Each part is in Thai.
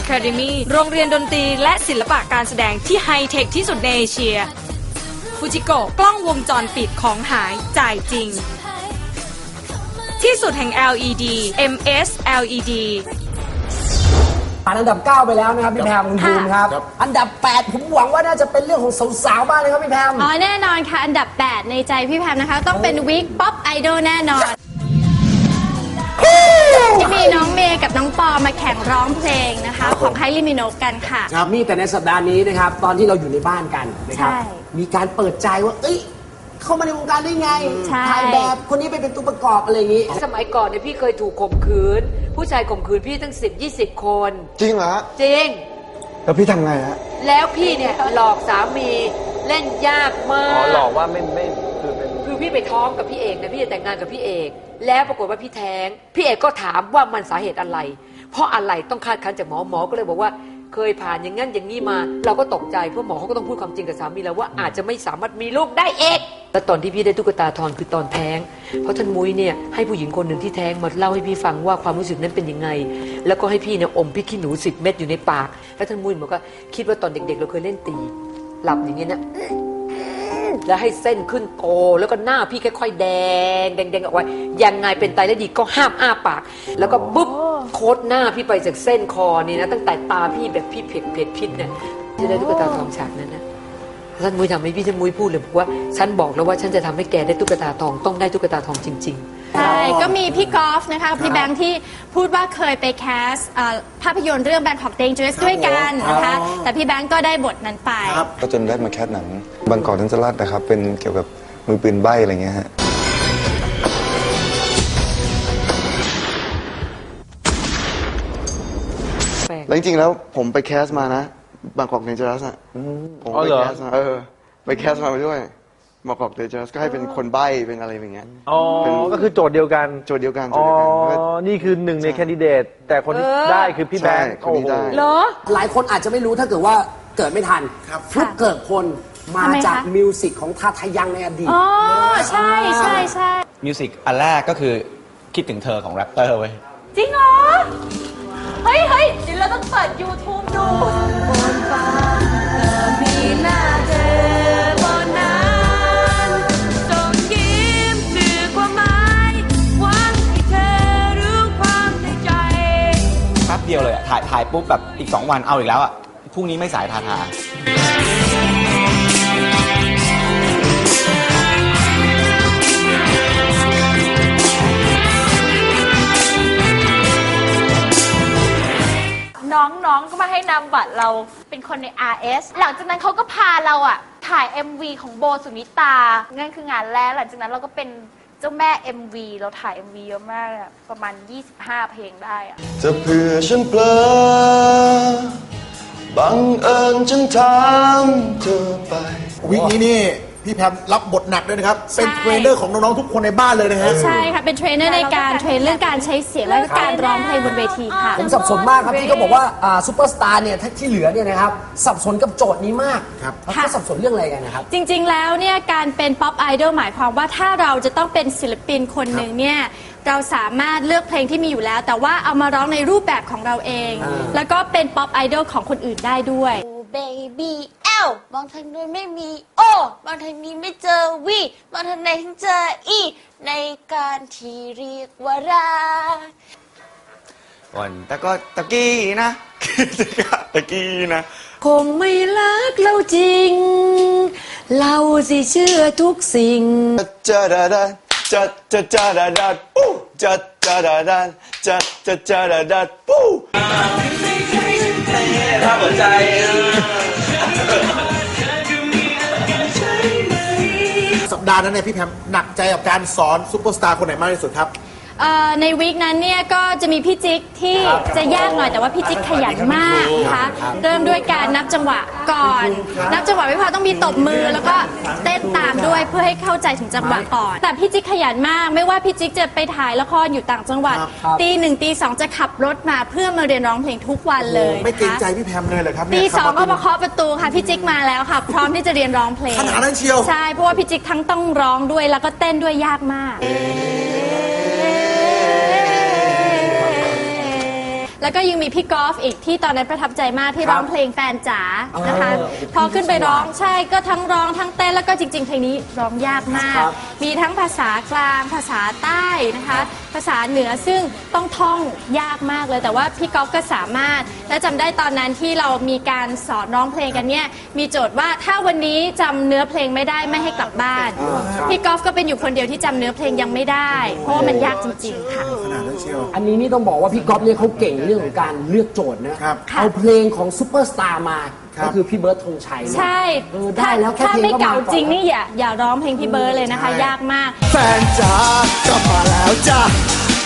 Academy โรงเรียนดนตรีและศิลปะการแสดงที่ไฮเทคที่สุดในเอเชีย ฟูจิโกะกล้องวงจรปิดของหายจ่ายจริง ที่สุดแห่ง LED MS LED ผ่านอันดับ 9 ไปแล้วนะครับพี่แพมคุณภูมิครับอันดับ 8 ผมหวังว่าน่าจะเป็นเรื่องของสาวๆบ้างเลยครับพี่แพม อ๋อแน่นอนค่ะ อันดับ 8 ในใจพี่แพมนะคะ ต้องเป็นวิกป๊อปไอดอลแน่นอน ที่มีน้องเมย์กับน้องปอมาแข่งร้องเพลงนะคะ ของไคลิมิโนกกันค่ะ ครับนี่แต่ในสัปดาห์นี้นะครับ ตอนที่เราอยู่ในบ้านกันนะครับ ใช่มีการเปิดใจว่า เอ้ย เข้ามาในวงการได้ไงใช่ ถ่ายแบบคนนี้ไปเป็นตัวประกอบอะไรอย่างนี้ สมัยก่อนเนี่ยพี่เคยถูกข่มขืน ผู้ชายข่มขืนพี่ตั้ง 10 20 คน จริงเหรอฮะจริง แล้วพี่ทำไงฮะ แล้วพี่เนี่ยหลอกสามีเล่นยากมากอ๋อหลอกว่าไม่ไม่คือเป็น คือพี่ไปท้องกับพี่เอกนะพี่จะแต่งงานกับพี่เอก แล้วปรากฏว่าพี่แท้ง พี่เอกก็ถามว่ามันสาเหตุอะไร เพราะอะไรต้องคาดคั้นจากหมอหมอก็เลยบอกว่า เคยผ่านอย่างนั้นอย่างนี้มา เราก็ตกใจเพราะหมอเขาก็ต้องพูดความจริงกับสามีแล้วว่าอาจจะไม่สามารถมีลูกได้เอกแล้วตอนที่พี่ได้ตุ๊กตาทองคือตอนแท้ง เพราะท่านมุ้ยเนี่ยให้ผู้หญิงคนหนึ่งที่แท้งมาเล่าให้พี่ฟังว่าความรู้สึกนั้นเป็นยังไง แล้วก็ให้พี่เนี่ยอมพริกขี้หนูสิบเม็ดอยู่ในปาก แล้วท่านมุ้ยบอกว่าคิดว่าตอนเด็ก ๆ เราเคยเล่นตี หลับอย่างเงี้ยนะ แล้วให้เส้นขึ้นโต แล้วก็หน้าพี่ค่อยๆแดงแดงแดงออกไว้ยังไงเป็นไตและดีก็ห้ามอ้าปาก แล้วก็ปุ๊บโคดหน้าพี่ไปจากเส้นคอนี่นะตั้งแต่ตาพี่แบบพี่เผ็ดเผ็ดพิษเนี่ยจะได้ตุ๊กตาทองฉากนั้นนะท่านมุ้ยทำให้พี่ท่านมุ้ยพูดเลยบอกว่าฉันบอกแล้วว่าฉันจะทำให้แกได้ตุ๊กตาทองต้องได้ตุ๊กตาทองจริง ๆ ใช่ก็มีพี่กอล์ฟนะคะกับพี่แบงค์ที่พูดว่าเคยไปแคสเอ่อภาพยนตร์เรื่อง Bangkok Dangerous ด้วยกันนะคะ แต่พี่แบงค์ก็ได้บทนั้นไป ก็จนได้มาแคสหนังบางกอกนันสลัดนะครับ เป็นเกี่ยวกับมือปืนใบ้อะไรเงี้ยฮะแปลกแล้วจริงๆแล้วผมไปแคสมานะ บางกอกเนเจอรัสอะผมอ๋อไปเหรอ แคสมาเออ ไปแคสมาด้วย บางกอกเนเจอรัสก็ให้เป็นคนใบ้เป็นอะไรอย่างเงี้ย อ๋อก็คือโจทย์เดียวกัน โจทย์เดียวกันโจอ๋ทอ ย์เดียวกันก็ นี่คือหนึ่งในแคนดิเดต แต่คนที่เออ ได้คือพี่แบงค์ใช่คนนี้ได้ โอ้โห เหรอ หลายคนอาจจะไม่รู้ถ้าเกิดว่าเกิดไม่ทันฟลุกเกิดพลมาทำไมคะ จากมิวสิกของทาทายังในอดีต อ๋อ ใช่ใช่ใช่มิวสิกอันแรกก็คือคิดถึงเธอของแรปเตอร์เว้ย จริงเหรอ เฮ้ยเฮ้ยเดี๋ยวเราต้องเปิด YouTube ดูบายถ่ายปุ๊บแบบอีก 2 วันเอาอีกแล้วอะพรุ่งนี้ไม่สายทาทา น้องๆ ก็มาให้นามบัตรเราเป็นคนใน RS หลังจากนั้นเขาก็พาเราอะถ่าย MV ของโบสุนิตา นั่นคืองานแรก หลังจากนั้นเราก็เป็น เจ้าแม่ MV เราถ่าย MV เยอะมากอะประมาณ 25 เพลงได้อะจะเผื่อฉันเผลอบังเอิญฉันทำเธอไป วิกนี้นี่ พี่แพมรับบทหนักด้วยนะครับ เป็นใช่เทรนเนอร์ของน้องๆทุกคนในบ้านเลยนะฮะ ใช่ค่ะ เป็นเทรนเนอร์ในการเทรนเรื่องการใช้เสียงและก็การร้องเพลงบนเวทีค่ะ ผมสับสนมากครับที่เขาบอกว่าอ่าซูเปอร์สตาร์เนี่ยที่เหลือเนี่ยนะครับสับสนกับโจทย์นี้มากครับแล้วเขาสับสนเรื่องอะไรกันนะครับ จริง ๆ แล้วเนี่ยการเป็นป๊อปไอดอลหมายความว่าถ้าเราจะต้องเป็นศิลปินคนหนึ่งเนี่ยเราสามารถเลือกเพลงที่มีอยู่แล้ว แต่ว่าเอามาร้องในรูปแบบของเราเอง แล้วก็เป็นป๊อปไอดอลของคนอื่นได้ด้วยเบบี้เอลมองทางนู้นไม่มีโอมองทางนี้ไม่เจอวีมองทางไหนถึงเจออีในการที่เรียกว่ารักวันตะก็ตะกี้นะ ตะกี้นะ คงไม่รักเราจริง เราสิเชื่อทุกสิ่ง จะดาดาจะจะจะดาดาปู้จะจะดาดาจะจะจะดาดาปู้ สัปดาห์นั้นเนี่ยพี่แพมหนักใจกับการสอนซูเปอร์สตาร์คนไหนมากที่สุดครับ เอ่อในวีคนั้นเนี่ยก็จะมีพี่จิ๊กที่จะยากหน่อยแต่ว่าพี่จิ๊กขยันมากนะคะเริ่มด้วยการนับจังหวะก่อน นับจังหวะไม่พอต้องมีตบมือแล้วก็เต้นตามด้วยเพื่อให้เข้าใจถึงจังหวะก่อน แต่พี่จิ๊กขยันมาก ไม่ว่าพี่จิ๊กจะไปถ่ายละครอยู่ต่างจังหวัดครับตีหนึ่งตีสองจะขับรถมาเพื่อมาเรียนร้องเพลงทุกวันเลยไม่เกรงนะคะใจพี่แพมเลยเหรอครับตีเนี่ยสองก็ขับมาเคาะประตูค่ะพี่จิ๊กมาแล้วค่ะ พร้อมที่จะเรียนร้องเพลงขนาดนั้นเชียวใช่เพราะว่าพี่จิ๊กทั้งต้องร้องด้วยแล้วก็เต้นด้วยยากมาก แล้วก็ยังมีพี่กอล์ฟอีกที่ตอนนั้นประทับใจมากที่ครับร้องเพลงแฟนจ๋านะคะเออพอขึ้นไปร้องใช่ก็ทั้งร้องทั้งเต้นแล้วก็จริง ๆ เพลงนี้ร้องยากมากครับมีทั้งภาษากลางภาษาใต้นะคะ ภาษาเหนือซึ่งต้องท่องยากมากเลย แต่ว่าพี่ก๊อฟก็สามารถ และจำได้ตอนนั้นที่เรามีการสอนร้องเพลงกันเนี่ยมีโจทย์ว่าถ้าวันนี้จำเนื้อเพลงไม่ได้ไม่ให้กลับบ้านพี่ก๊อฟก็เป็นอยู่คนเดียวที่จำเนื้อเพลงยังไม่ได้ เพราะว่ามันยากจริงๆค่ะ ขนาดนั้นเชียว อันนี้นี่ต้องบอกว่าพี่ก๊อฟเนี่ยเขาเก่งเรื่องของการเลือกโจทย์นะครับ เอาเพลงของซูเปอร์สตาร์มาครับ ก็คือพี่เบิร์ดธงชัยเนี่ยใช่เออได้แล้วแค่ถ้าเพลงไม่ก็มาเก่าก่อน จริงนี่อย่าอย่าร้องเพลงพี่เบิร์ดเลยนะคะใช่ยากมาก แฟนจ๋ากลับมาแล้วจ้า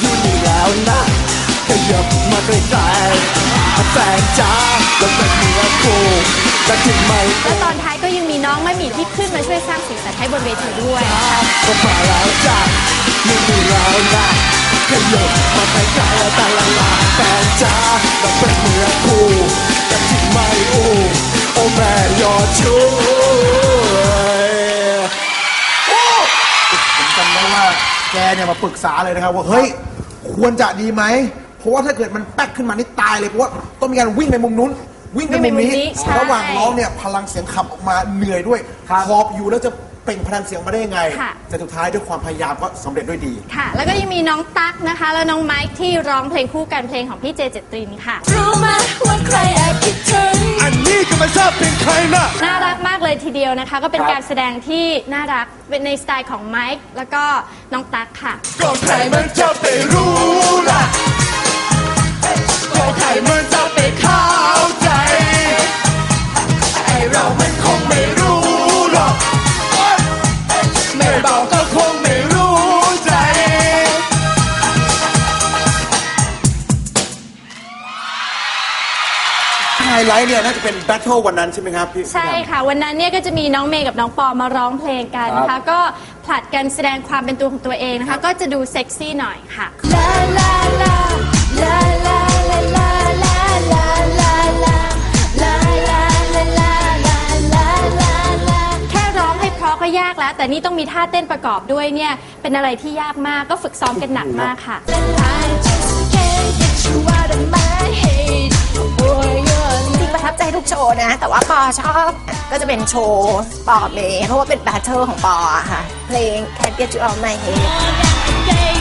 อยู่นี่แล้วนะขยับมาใกล้ๆแฟนจ๋าเราเป็นเนื้อคู่จะถึงไหมแล้วตอนท้ายก็ยังมีน้องมะหมี่ที่ขึ้นมาช่วยสร้างสีสันให้บนเวทีด้วยนะคะก็มาแล้วจ้าอยู่นี่แล้วนะขยับมาใกล้ๆแต่ละลาแฟนจ๋าเราเป็นเนื้อคู่จะถึงไหมโอ้โอ้ เนี่ยมาปรึกษาเลยนะครับว่าเฮ้ยควรจะดีไหมเพราะว่าถ้าเกิดมันแป๊กขึ้นมานี่ตายเลยเพราะว่าต้องมีการวิ่งไปมุมนู้น วิ่งไปมุมนี้ วิ่งไปมุมนี้ใช่ระหว่างร้องเนี่ยพลังเสียงขับออกมาเหนื่อยด้วยหอบอยู่แล้วจะเปล่งพลังเสียงมาได้ยังไง ค่ะ แต่สุดท้ายด้วยความพยายามก็สำเร็จด้วยดี ค่ะ แล้วก็ยังมีน้องตั๊กนะคะ แล้วน้องไมค์ที่ร้องเพลงคู่กันเพลงของพี่เจเจตรินค่ะ รู้ไหมว่าใครแอบคิดถึงอันนี้ก็ไม่ทราบเป็นใครนะ น่ารักมากเลยทีเดียวนะคะ ก็เป็นครับ การแสดงที่น่ารักเป็นในสไตล์ของไมค์แล้วก็น้องตั๊กค่ะ ก็ใครมันจะไปรู้ล่ะก็ใครมันจะไปเข้าใจไอเรามันคงไม่รู้หรอกไม่บอก ไฮไลท์เนี่ยน่าจะเป็นแบทเทิลวันนั้นใช่ไหมครับพี่ ใช่ค่ะ วันนั้นเนี่ยก็จะมีน้องเมย์กับน้องปอมาร้องเพลงกันนะครัคะบ ก็ผลัดกันแสดงความเป็นตัวของตัวเองนะคะ ก็จะดูเซ็กซี่หน่อยค่ะ ลาลาลาลาลาลาลาลาลาลาลาลาลาลาลาลาลาลาแค่ร้องให้เพราะก็ยากแล้ว แต่นี่ต้องมีท่าเต้นประกอบด้วยเนี่ย เป็นอะไรที่ยากมากก็ฝึกซ้อมกันหนักมากค่ะ I just can't get you out of my head โชว์นะ แต่ว่าปอชอบก็จะเป็นโชว์ปอเมย์เพราะว่าเป็นแบทเทิลของปอค่ะ เพลง Can't Get You Out of My Head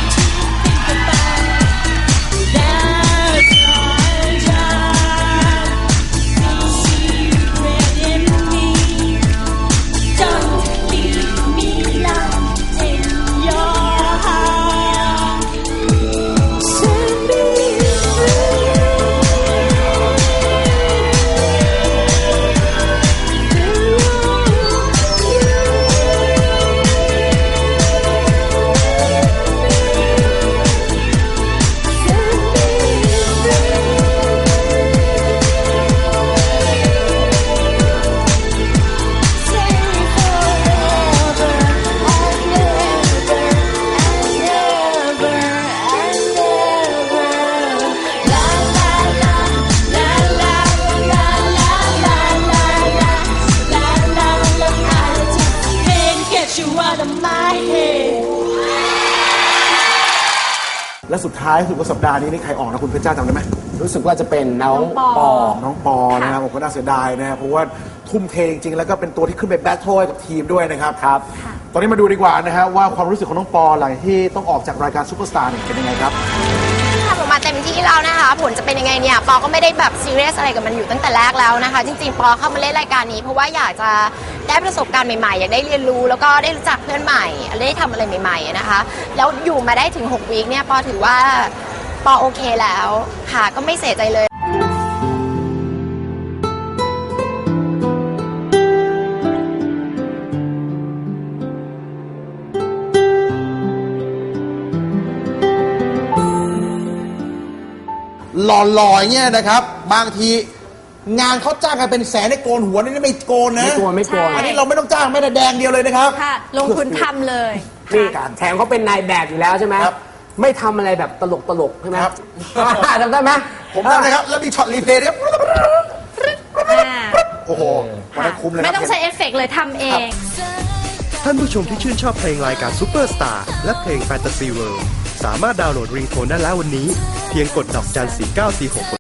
และสุดท้ายสุดว่าสัปดาห์นี้นี่ใครออกนะคุณเพชรจ้าจำได้ไหมรู้สึกว่าจะเป็นน้องน้องปปอ อ น้องปอนะครับผมก็น่าเสียดายนะครับเพราะว่าทุ่มเทจริงๆแล้วก็เป็นตัวที่ขึ้นไปแบทเทิลให้กับทีมด้วยนะครับครับตอนนี้มาดูดีกว่านะฮะว่าความรู้สึกของน้องปอหลังที่ต้องออกจากรายการซูเปอร์สตาร์เนี่ยเป็นยังไงครับ ทำออกมาเต็มที่แล้วนะคะ ผลจะเป็นยังไงเนี่ยปอก็ไม่ได้แบบซีเรียสอะไรกับมันอยู่ตั้งแต่แรกแล้วนะคะ จริงๆ ปอเข้ามาเล่นรายการนี้ เพราะว่าอยากจะได้ประสบการณ์ใหม่ๆ อยากได้เรียนรู้แล้วก็ได้รู้จักเพื่อนใหม่ได้ทำอะไรใหม่ๆนะคะ แล้วอยู่มาได้ถึง6วีคเนี่ยปอถือว่าปอโอเคแล้วค่ะก็ไม่เสียใจเลย หล่อๆเนี่ยนะครับ บางทีงานเขาจ้างกันเป็นแสนในโกนหัวนี่ไม่โกนนะ ไม่โกนไม่โกนอันนี้เราไม่ต้องจ้างไม่แต่แดงเดียวเลยนะครับ ค่ะ ลงทุนทำเลย นี่แถมเขาเป็นนายแบบอยู่แล้วใช่ไหมครับไม่ทำอะไรแบบตลกตลกๆใช่ไหมครับอ่าจำได้ไหมผมจำนะครับ แล้วมีช็อตรีเพลย์เนี่ยอ่าโอ้โหวันนั้นคุ้มเลยไม่ครับ ต้องใช้เอฟเฟกต์เลยทำเอง ท่านผู้ชมที่ชื่นชอบเพลงรายการซูเปอร์สตาร์และเพลงแฟนตาซีเวิลด์ สามารถดาวน์โหลดรีโทนได้แล้ววันนี้ เพียงกดดอกจัน 4946